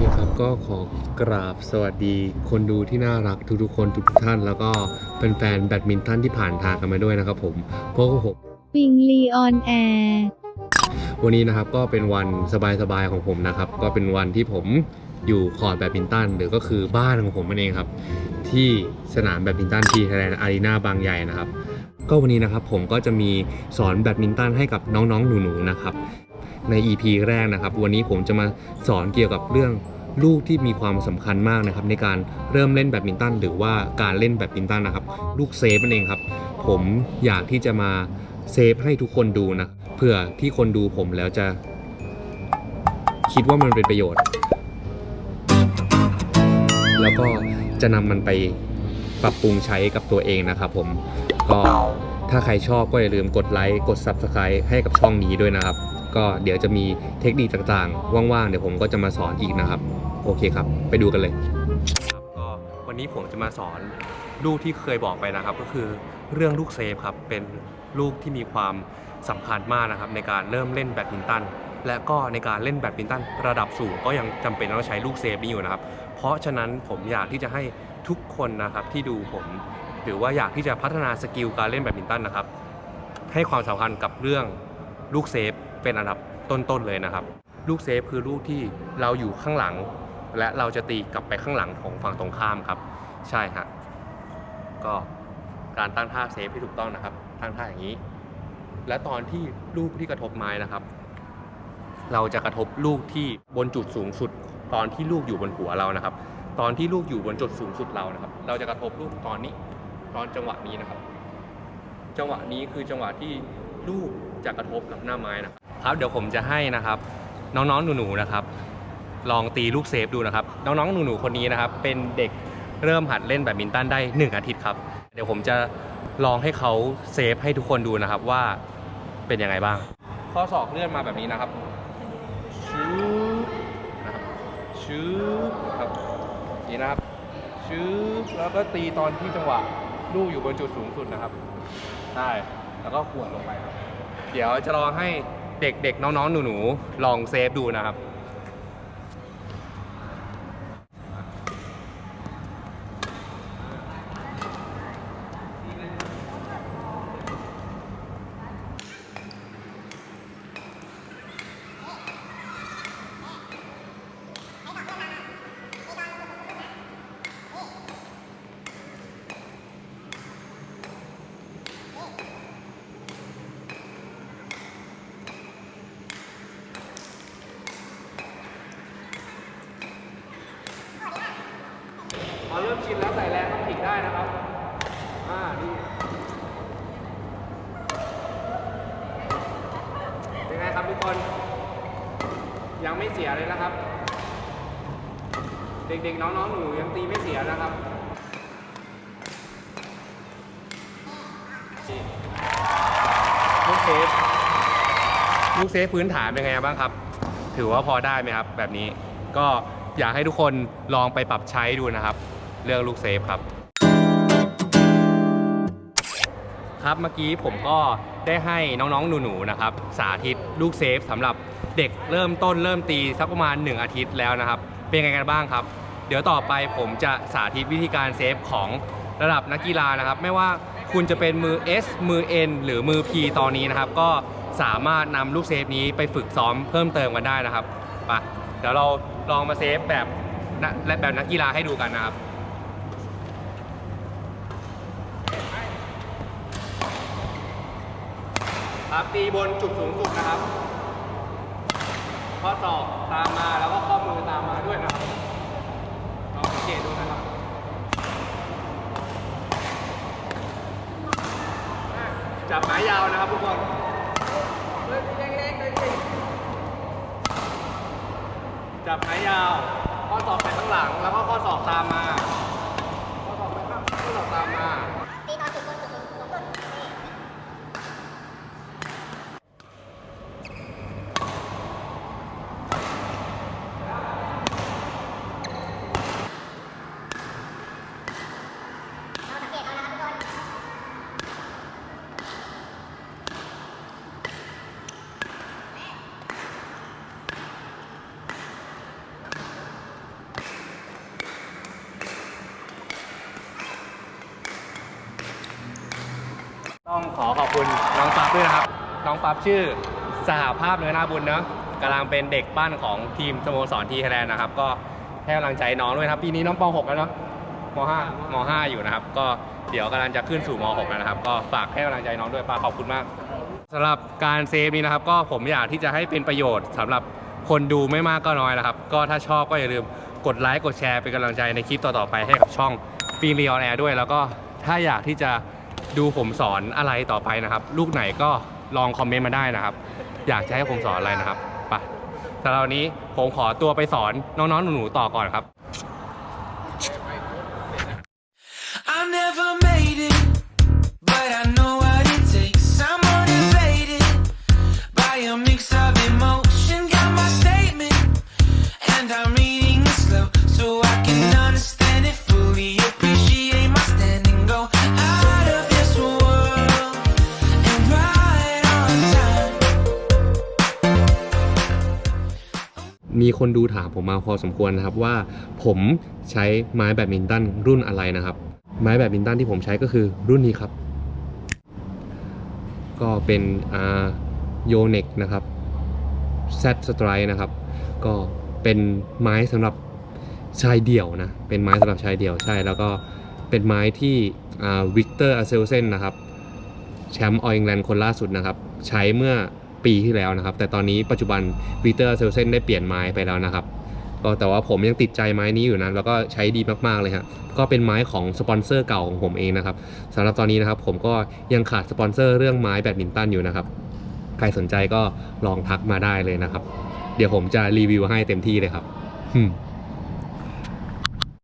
เคครับก็ขอกราบสวัสดีคนดูที่น่ารักทุกๆคนทุกๆท่านแล้วก็เป็นแฟนๆแบดมินตันที่ผ่านทางกันมาด้วยนะครับผมเพราะว่าผมปิงลีออนแอร์วันนี้นะครับก็เป็นวันสบายๆของผมนะครับ ก็เป็นวันที่ผมอยู่คอร์ตแบดมินตันหรือก็คือบ้านของผมนั่นเองครับ ที่สนามแบดมินตันทีไทยแลนด์อารีนาบางใหญ่นะครับ ก็วันนี้นะครับผมก็จะมีสอนแบดมินตันให้กับน้องๆหนูๆนะครับใน EP แรกนะครับ วันนี้ผมจะมาสอนเกี่ยวกับเรื่อง ลูกที่มีความสำคัญมากนะครับในการเริ่มเล่นแบดมินตันหรือว่าการเล่นแบดมินตันนะครับ ลูกเซฟนั่นเองครับ ผมอยากที่จะมาเซฟให้ทุกคนดูนะเพื่อที่คนดูผมแล้วจะ คิดว่ามันเป็นประโยชน์ แล้วก็จะนำมันไปปรับปรุงใช้กับตัวเองนะครับผมก็ถ้าใครชอบก็อย่าลืมกดไลค์กด Subscribe ให้กับช่องนี้ด้วยนะครับ ก็เดี๋ยวจะมีเทคนิคต่างๆ ว่างๆ เดี๋ยวผมก็จะมาสอนอีกนะครับ โอเคครับ ไปดูกันเลยครับก็วันนี้ผมจะมาสอนลูกที่เคยบอกไปนะครับ ก็คือเรื่องลูกเซฟครับเป็นลูกที่มีความสำคัญมากนะครับ ในการเริ่มเล่นแบดมินตันและก็ในการเล่นแบดมินตันระดับสูงก็ยังจำเป็นต้องใช้ลูกเซฟนี้อยู่นะครับ เพราะฉะนั้นผมอยากที่จะให้ทุกคนนะครับที่ดูผม หรือว่าอยากที่จะพัฒนาสกิลการเล่นแบดมินตันนะครับ ให้ความสำคัญกับเรื่องลูกเซฟเป็นอันดับต้นๆเลยนะครับ ลูกเซฟคือลูกที่เราอยู่ข้างหลัง และเราจะตีกลับไปข้างหลังของฝั่งตรงข้ามครับ ใช่ฮะก็การตั้งท่าเซฟที่ถูกต้องนะครับ ตั้งท่าอย่างนี้ และตอนที่ลูกที่กระทบไม้นะครับ เราจะกระทบลูกที่บนจุดสูงสุด ตอนที่ลูกอยู่บนหัวเรานะครับ ตอนที่ลูกอยู่บนจุดสูงสุดเรานะครับ เราจะกระทบลูกตอนนี้ ตอนจังหวะนี้นะครับ จังหวะนี้คือจังหวะที่ลูกจะกระทบกับหน้าไม้นะครับ ครับเดี๋ยวผมจะให้นะครับ น้องๆหนูๆนะครับ ลองตีลูกเซฟดูนะครับ น้องๆ หนูๆ คนนี้นะครับ เป็นเด็กเริ่มหัดเล่นแบดมินตันได้ 1 อาทิตย์ครับ เดี๋ยวผมจะลองให้เขาเซฟให้ทุกคนดูนะครับว่าเป็นยังไงบ้าง ข้อศอกเลื่อนมาแบบนี้นะครับชืบนะครับชืบครับนี่นะครับชืบแล้วก็ตีตอนที่จังหวะลูกอยู่บนจุดสูงสุดนะครับใช่แล้วก็ขวดลงไปครับ เดี๋ยวจะลองให้เด็กๆ น้องๆ หนูๆ ลองเซฟดูนะครับ พอ แล้วใส่แรงต้องผิดได้นะครับ อ่า นี่เป็นไงครับทุกคน ยังไม่เสียเลยนะครับ เด็กๆ น้องๆ หนูยังตีไม่เสียนะครับลูกเซฟลูกเซฟพื้นฐานเป็นไงบ้างครับ ถือว่าพอได้ไหมครับ แบบนี้ ก็อยากให้ทุกคนลองไปปรับใช้ดูนะครับ เรื่องลูกเซฟครับ ครับเมื่อกี้ผมก็ได้ให้น้องๆหนูๆนะครับ สาธิตลูกเซฟสำหรับเด็กเริ่มต้นเริ่มตีสักประมาณ 1 อาทิตย์แล้วนะครับ เป็นไงกันบ้างครับ เดี๋ยวต่อไปผมจะสาธิตวิธีการเซฟของระดับนักกีฬานะครับ ไม่ว่าคุณจะเป็นมือ S มือ N หรือมือ P ตอนนี้นะครับ ก็สามารถนำลูกเซฟนี้ไปฝึกซ้อมเพิ่มเติมกันได้นะครับไปเดี๋ยวเราลองมาเซฟแบบและแบบนักกีฬาให้ดูกันนะครับ ครับตีบนจุดสูงสุดนะครับ ข้อศอกตามมาแล้วก็ข้อมือตามมาด้วยนะครับลองสังเกตดูนะครับจับไม้ยาวนะครับทุกคนจับไม้ยาว ข้อศอกไปข้างหลัง แล้วก็ข้อศอกตามมา ข้อศอกไปข้างข้อศอกตามมา ตีตอนจุดบนจุดสูงสุดนี่ เราสังเกตเอานะครับทุกคน ค ต้องขอขอบคุณน้องปั๊บด้วยนะครับ น้องปั๊บชื่อสหภาพเนื้อหน้าบุญนะกำลังเป็นเด็กปั้นของทีมสโมสรทีไทยแลนด์นะครับ ก็ให้กำลังใจน้องด้วยนะครับปีนี้น้องป .6 แล้วเนาะม .5 ม .5 อยู่นะครับ ก็เดี๋ยวกำลังจะขึ้นสู่ม .6 แล้วนะครับ ก็ฝากให้กำลังใจน้องด้วยป้าขอบคุณมากสำหรับการเซฟนี้นะครับ ก็ผมอยากที่จะให้เป็นประโยชน์สำหรับคนดูไม่มากก็น้อยนะครับ ก็ถ้าชอบก็อย่าลืมกดไลค์กดแชร์เป็นกำลังใจในคลิปต่อๆไปให้กับช่องปีรีออนแอร์ด้วย แล้วก็ถ้าอยากที่จะ ดูผมสอนอะไรต่อไปนะครับ ลูกไหนก็ลองคอมเมนต์มาได้นะครับ อยากจะให้ผมสอนอะไรนะครับไปสำหรับวันนี้ผมขอตัวไปสอนน้องๆหนูๆต่อก่อนครับ I never made it, but I know what it takes. I'm motivated by a mix of emotion. Got my statement, and I mean. มีคนดูถามผมมาพอสมควรนะครับว่าผมใช้ไม้แบดมินตันรุ่นอะไรนะครับ ไม้แบดมินตันที่ผมใช้ก็คือรุ่นนี้ครับ ก็เป็นอ่าโยเน็กนะครับ Z Strike นะครับ ก็เป็นไม้สำหรับชายเดี่ยวนะ เป็นไม้สำหรับชายเดี่ยวใช่ แล้วก็เป็นไม้ที่วิกเตอร์อาเซลเซนนะครับ แชมป์อออิงแลนด์คนล่าสุดนะครับ ใช้เมื่อ ปีที่แล้วนะครับ แต่ตอนนี้ปัจจุบันวีเตอร์เซลเซนได้เปลี่ยนไม้ไปแล้วนะครับก็แต่ว่าผมยังติดใจไม้นี้อยู่นะแล้วก็ใช้ดีมากๆเลยครับก็เป็นไม้ของสปอนเซอร์เก่าของผมเองนะครับสำหรับตอนนี้นะครับผมก็ยังขาดสปอนเซอร์เรื่องไม้แบดมินตันอยู่นะครับใครสนใจก็ลองทักมาได้เลยนะครับ เดี๋ยวผมจะรีวิวให้เต็มที่เลยครับ